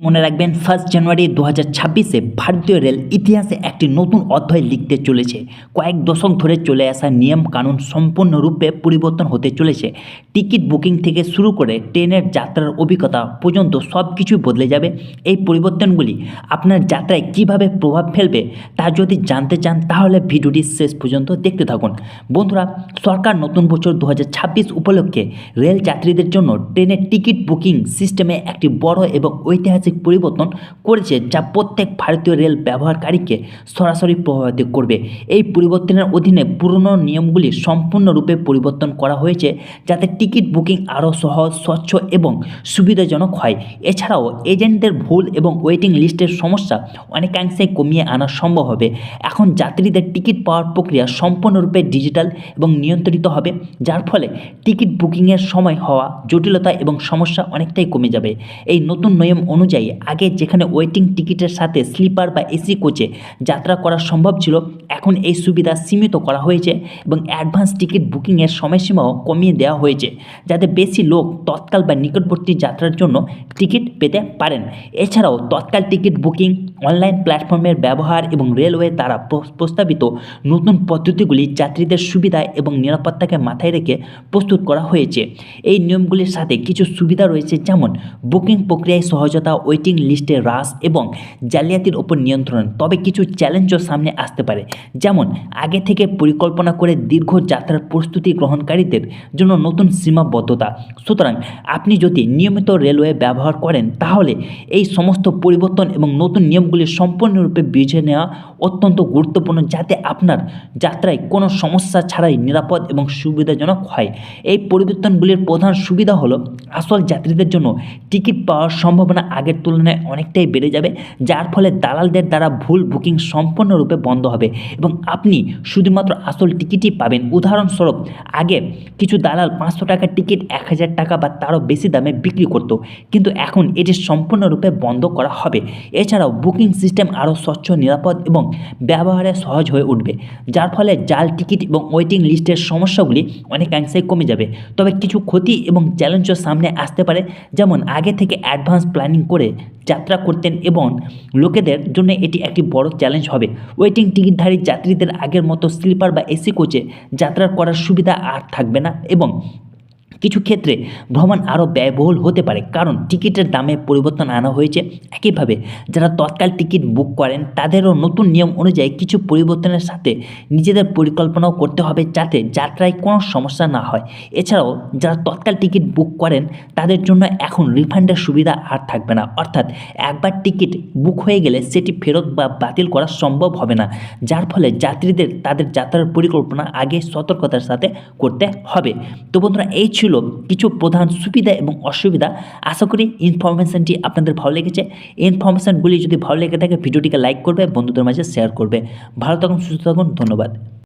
মনে রাখবেন first January দু হাজার ছাব্বিশে ভারতীয় রেল ইতিহাসে একটি নতুন অধ্যায় লিখতে চলেছে। কয়েক দশক ধরে চলে আসা নিয়ম কানুন সম্পূর্ণরূপে পরিবর্তন হতে চলেছে। টিকিট বুকিং থেকে শুরু করে ট্রেনের যাত্রার অভিজ্ঞতা পর্যন্ত সব কিছুই বদলে যাবে। এই পরিবর্তনগুলি আপনার যাত্রায় কীভাবে প্রভাব ফেলবে তা যদি জানতে চান, তাহলে ভিডিওটি শেষ পর্যন্ত দেখতে থাকুন। বন্ধুরা, সরকার নতুন বছর দু হাজার ছাব্বিশ উপলক্ষে রেল যাত্রীদের জন্য ট্রেনের টিকিট বুকিং সিস্টেমে একটি বড় এবং ঐতিহাসিক পরিবর্তন করেছে যা প্রত্যেক ভারতীয় রেল ব্যবহারকারীকে সরাসরি প্রভাবিত করবে। এই পরিবর্তনের অধীনে পুরনো নিয়মগুলি সম্পূর্ণরূপে পরিবর্তন করা হয়েছে যাতে টিকিট বুকিং আরও সহজ, স্বচ্ছ এবং সুবিধাজনক হয়। এছাড়াও এজেন্টদের ভুল এবং ওয়েটিং লিস্টের সমস্যা অনেকাংশে কমিয়ে আনা সম্ভব হবে। এখন যাত্রীদের টিকিট পাওয়ার প্রক্রিয়া সম্পূর্ণরূপে ডিজিটাল এবং নিয়ন্ত্রিত হবে, যার ফলে টিকিট বুকিংয়ের সময় হওয়া, জটিলতা এবং সমস্যা অনেকটাই কমে যাবে। এই নতুন নিয়ম অনুযায়ী আগে যেখানে ওয়েটিং টিকিটের সাথে স্লিপার বা এসি কোচে যাত্রা করা সম্ভব ছিল, এখন এই সুবিধা সীমিত করা হয়েছে এবং অ্যাডভান্স টিকিট বুকিংয়ের সময়সীমাও কমিয়ে দেওয়া হয়েছে, যাতে বেশি লোক তৎকাল বা নিকটবর্তী যাত্রার জন্য টিকিট পেতে পারেন। এছাড়াও তৎকাল টিকিট বুকিং অনলাইন প্ল্যাটফর্মের ব্যবহার এবং রেলওয়ে দ্বারা প্রস্তাবিত নতুন পদ্ধতিগুলি যাত্রীদের সুবিধা এবং নিরাপত্তাকে মাথায় রেখে প্রস্তুত করা হয়েছে। এই নিয়মগুলির সাথে কিছু সুবিধা রয়েছে, যেমন বুকিং প্রক্রিয়ায় সহজতা ওয়েটিং লিস্টে হ্রাস এবং জালিয়াতির ওপর নিয়ন্ত্রণ। তবে কিছু চ্যালেঞ্জও সামনে আসতে পারে। যেমন, আগে থেকে পরিকল্পনা করে দীর্ঘ যাত্রার প্রস্তুতি গ্রহণকারীদের জন্য নতুন সীমাবদ্ধতা। সুতরাং, আপনি যদি নিয়মিত রেলওয়ে ব্যবহার করেন, তাহলে এই সমস্ত পরিবর্তন এবং নতুন নিয়মগুলি সম্পূর্ণরূপে বুঝে নেওয়া অত্যন্ত গুরুত্বপূর্ণ, যাতে আপনার যাত্রায় কোনো সমস্যা ছাড়াই নিরাপদ এবং সুবিধাজনক হয়। এই পরিবর্তনগুলির প্রধান সুবিধা হলো, আসল যাত্রীদের জন্য টিকিট পাওয়ার সম্ভাবনা আগের তুলনায় অনেকটাই বেড়ে যাবে, যার ফলে দালালদের দ্বারা ভুল বুকিং সম্পূর্ণরূপে বন্ধ হবে। এবং আপনি শুধুমাত্র আসল টিকিটই পাবেন। উদাহরণস্বরূপ, আগে কিছু দালাল পাঁচশো টাকার টিকিট, এক হাজার টাকা বা তারও বেশি দামে বিক্রি করত। কিন্তু এখন এটি সম্পূর্ণরূপে বন্ধ করা হবে। এছাড়াও বুকিং সিস্টেম আরও স্বচ্ছ, নিরাপদ এবং ব্যবহারে সহজ হয়ে উঠবে, যার ফলে জাল, টিকিট এবং ওয়েটিং লিস্টের সমস্যাগুলি অনেকাংশে কমে যাবে। তবে কিছু ক্ষতি এবং চ্যালেঞ্জও সামনে আসতে পারে, যেমন আগে থেকে অ্যাডভান্স প্ল্যানিং করে যাত্রা করতেন এবং লোকেদের জন্য এটি একটি বড় চ্যালেঞ্জ হবে। ওয়েটিং টিকিটধারী যাত্রীদের আগের মতো স্লিপার বা এসি কোচে যাত্রা করার সুবিধা আর থাকবে না এবং কিছু ক্ষেত্রে ভ্রমণ আরও ব্যয়বহুল হতে পারে। কারণ টিকিটের দামে পরিবর্তন আনা হয়েছে। একইভাবে যারা তৎকাল টিকিট বুক করেন, তাদেরও নতুন নিয়ম অনুযায়ী কিছু পরিবর্তনের সাথে নিজেদের পরিকল্পনাও করতে হবে যাতে যাত্রায় কোনো সমস্যা না হয়। এছাড়াও যারা তৎকাল টিকিট বুক করেন, তাদের জন্য এখন রিফান্ডের সুবিধা আর থাকবে না। অর্থাৎ একবার টিকিট বুক হয়ে গেলে সেটি ফেরত বা বাতিল করা সম্ভব হবে না। যার ফলে যাত্রীদের তাদের যাত্রার পরিকল্পনা আগে সতর্কতার সাথে করতে হবে। তো বন্ধুরা, এই ছিল কিছু প্রধান সুবিধা এবং অসুবিধা, আশা করি ইনফরমেশানটি আপনাদের ভালো লেগেছে। ইনফরমেশানগুলি যদি ভালো লেগে থাকে, ভিডিওটিকে লাইক করবে, বন্ধুদের মাঝে শেয়ার করবে। ভালো থাকুন, সুস্থ থাকুন, ধন্যবাদ।